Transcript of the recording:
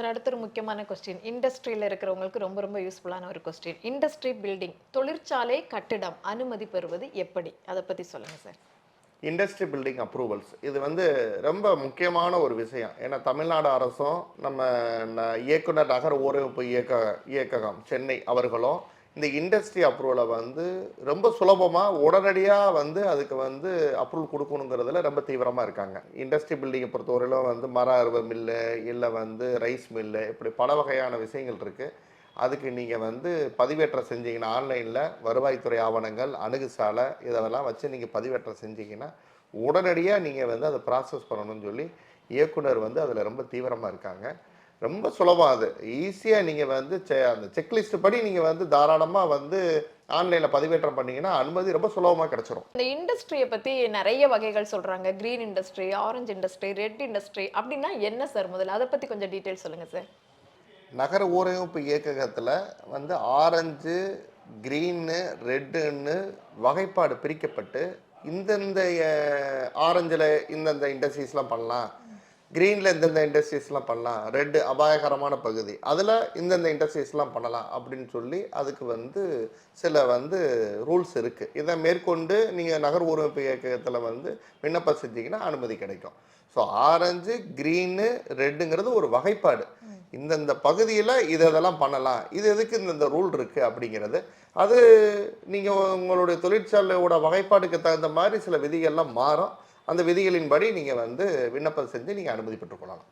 அடுத்த ஒரு முக்கியமான கொஸ்டின் இண்டஸ்ட்ரியில் இருக்கிறவங்களுக்கு ரொம்ப ரொம்ப யூஸ்ஃபுல்லான ஒரு கொஸ்டின் இண்டஸ்ட்ரி பில்டிங் தொழிற்சாலை கட்டிடம் அனுமதி பெறுவது எப்படி? அதை பற்றி சொல்லுங்கள் சார். இண்டஸ்ட்ரி பில்டிங் அப்ரூவல்ஸ் இது வந்து ரொம்ப முக்கியமான ஒரு விஷயம். ஏன்னா தமிழ்நாடு அரசும் நம்ம இயக்குனர் நகர ஊரமைப்பு இயக்க இயக்ககம். சென்னை அவர்களும் இந்த இண்டஸ்ட்ரி அப்ரூவலை வந்து ரொம்ப சுலபமாக உடனடியாக வந்து அதுக்கு வந்து அப்ரூவல் கொடுக்கணுங்கிறதுல ரொம்ப தீவிரமாக இருக்காங்க. இண்டஸ்ட்ரி பில்டிங்கை பொறுத்தவரையிலும் வந்து மர அறுவை மில்லு இல்லை வந்து ரைஸ் மில்லு இப்படி பல வகையான விஷயங்கள் இருக்குது அதுக்கு நீங்கள் வந்து பதிவேற்றம் செஞ்சீங்கன்னா ஆன்லைனில் வருவாய்த்துறை ஆவணங்கள் அணுகுசாலை இதெல்லாம் வச்சு நீங்கள் பதிவேற்றம் செஞ்சீங்கன்னா உடனடியாக நீங்கள் வந்து அதை ப்ராசஸ் பண்ணணும்னு சொல்லி இயக்குனர் வந்து அதில் ரொம்ப தீவிரமாக இருக்காங்க. ரொம்ப சுலபம் அது. ஈஸியாக நீங்கள் வந்து செ அந்த செக்லிஸ்ட் படி நீங்கள் வந்து தாராளமாக வந்து ஆன்லைனில் பதிவேற்றம் பண்ணீங்கன்னா அனுமதி ரொம்ப சுலபமாக கிடச்சிரும். இந்த இண்டஸ்ட்ரியை பற்றி நிறைய வகைகள் சொல்கிறாங்க green industry orange industry red industry அப்படின்னா என்ன சார் முதல்ல? அதை பற்றி கொஞ்சம் டீட்டெயில் சொல்லுங்கள் சார் நகர ஊரமைப்பு இயக்ககத்தில் வந்து ஆரஞ்சு க்ரீனு ரெட்டுன்னு வகைப்பாடு பிரிக்கப்பட்டு இந்தந்த ஆரஞ்சில் இந்தந்த இண்டஸ்ட்ரீஸ்லாம் பண்ணலாம். க்ரீனில் இந்தந்த இண்டஸ்ட்ரீஸ்லாம் பண்ணலாம். ரெட்டு அபாயகரமான பகுதி. அதில் இந்தந்த இண்டஸ்ட்ரீஸ்லாம் பண்ணலாம் அப்படின்னு சொல்லி அதுக்கு வந்து சில வந்து ரூல்ஸ் இருக்குது இதை மேற்கொண்டு நீங்கள் நகர் ஊரமைப்பு இயக்கத்தில் வந்து விண்ணப்பம் செஞ்சீங்கன்னா அனுமதி கிடைக்கும். ஸோ ஆரஞ்சு க்ரீனு ரெட்டுங்கிறது ஒரு வகைப்பாடு. இந்தந்த பகுதியில் இது இதெல்லாம் பண்ணலாம். இது எதுக்கு இந்தந்த ரூல் இருக்குது அப்படிங்கிறது. அது நீங்கள் உங்களுடைய தொழிற்சாலையோட வகைப்பாடுக்கு தகுந்த மாதிரி சில விதிகள்லாம் மாறும். அந்த விதிகளின்படி நீங்கள் வந்து விண்ணப்பம் செஞ்சு நீங்கள் அனுமதி பெற்றுக்கொள்ளலாம்.